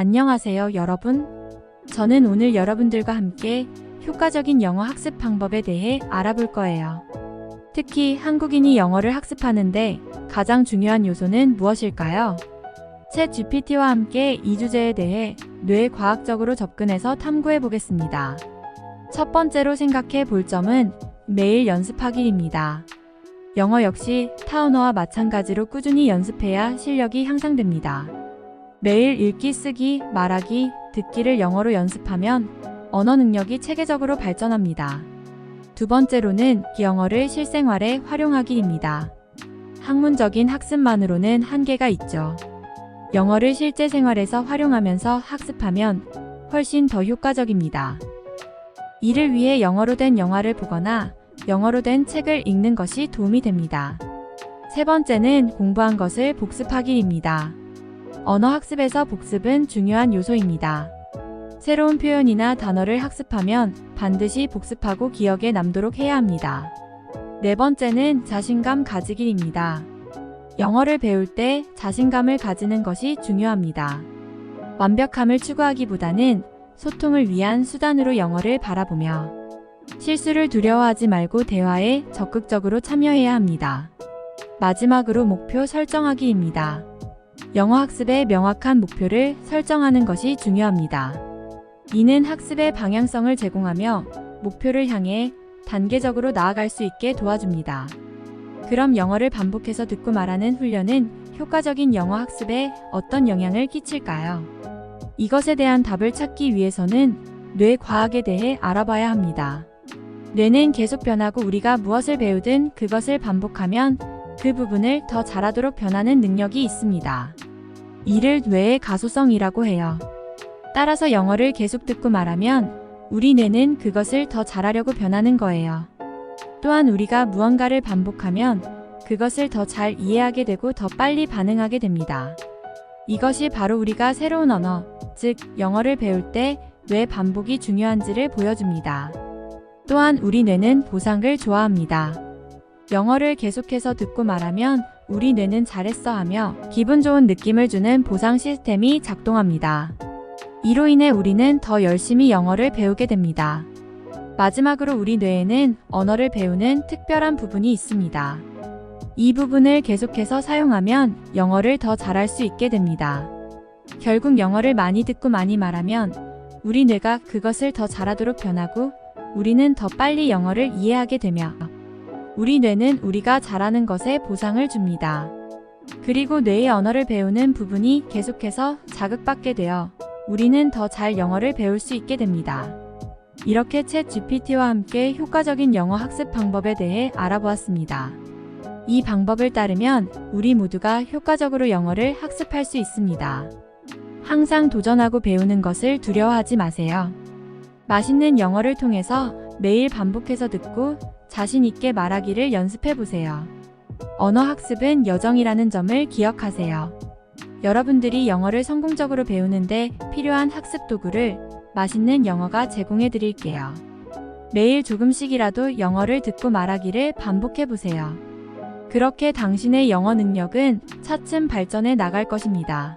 안녕하세요, 여러분. 저는 오늘 여러분들과 함께 효과적인 영어 학습 방법에 대해 알아볼 거예요. 특히 한국인이 영어를 학습하는데 가장 중요한 요소는 무엇일까요? 챗 GPT와 함께 이 주제에 대해 뇌 과학적으로 접근해서 탐구해 보겠습니다. 첫 번째로 생각해 볼 점은 매일 연습하기입니다. 영어 역시 타운어와 마찬가지로 꾸준히 연습해야 실력이 향상됩니다. 매일 읽기, 쓰기, 말하기, 듣기를 영어로 연습하면 언어 능력이 체계적으로 발전합니다. 두 번째로는 영어를 실생활에 활용하기입니다. 학문적인 학습만으로는 한계가 있죠. 영어를 실제 생활에서 활용하면서 학습하면 훨씬 더 효과적입니다. 이를 위해 영어로 된 영화를 보거나 영어로 된 책을 읽는 것이 도움이 됩니다. 세 번째는 공부한 것을 복습하기입니다. 언어 학습에서 복습은 중요한 요소입니다. 새로운 표현이나 단어를 학습하면 반드시 복습하고 기억에 남도록 해야 합니다. 네 번째는 자신감 가지기입니다. 영어를 배울 때 자신감을 가지는 것이 중요합니다. 완벽함을 추구하기보다는 소통을 위한 수단으로 영어를 바라보며 실수를 두려워하지 말고 대화에 적극적으로 참여해야 합니다. 마지막으로 목표 설정하기입니다. 영어 학습의 명확한 목표를 설정하는 것이 중요합니다. 이는 학습의 방향성을 제공하며 목표를 향해 단계적으로 나아갈 수 있게 도와줍니다. 그럼 영어를 반복해서 듣고 말하는 훈련은 효과적인 영어 학습에 어떤 영향을 끼칠까요? 이것에 대한 답을 찾기 위해서는 뇌 과학에 대해 알아봐야 합니다. 뇌는 계속 변하고 우리가 무엇을 배우든 그것을 반복하면 그 부분을 더 잘하도록 변하는 능력이 있습니다. 이를 뇌의 가소성이라고 해요. 따라서 영어를 계속 듣고 말하면 우리 뇌는 그것을 더 잘하려고 변하는 거예요. 또한 우리가 무언가를 반복하면 그것을 더 잘 이해하게 되고 더 빨리 반응하게 됩니다. 이것이 바로 우리가 새로운 언어, 즉 영어를 배울 때 왜 반복이 중요한지를 보여줍니다. 또한 우리 뇌는 보상을 좋아합니다. 영어를 계속해서 듣고 말하면 우리 뇌는 잘했어 하며 기분 좋은 느낌을 주는 보상 시스템이 작동합니다. 이로 인해 우리는 더 열심히 영어를 배우게 됩니다. 마지막으로 우리 뇌에는 언어를 배우는 특별한 부분이 있습니다. 이 부분을 계속해서 사용하면 영어를 더 잘할 수 있게 됩니다. 결국 영어를 많이 듣고 많이 말하면 우리 뇌가 그것을 더 잘하도록 변하고 우리는 더 빨리 영어를 이해하게 되며 우리 뇌는 우리가 잘하는 것에 보상을 줍니다. 그리고 뇌의 언어를 배우는 부분이 계속해서 자극받게 되어 우리는 더 잘 영어를 배울 수 있게 됩니다. 이렇게 챗 GPT와 함께 효과적인 영어 학습 방법에 대해 알아보았습니다. 이 방법을 따르면 우리 모두가 효과적으로 영어를 학습할 수 있습니다. 항상 도전하고 배우는 것을 두려워하지 마세요. 맛있는 영어를 통해서 매일 반복해서 듣고 자신 있게 말하기를 연습해 보세요. 언어 학습은 여정이라는 점을 기억하세요. 여러분들이 영어를 성공적으로 배우는데 필요한 학습 도구를 맛있는 영어가 제공해 드릴게요. 매일 조금씩이라도 영어를 듣고 말하기를 반복해 보세요. 그렇게 당신의 영어 능력은 차츰 발전해 나갈 것입니다.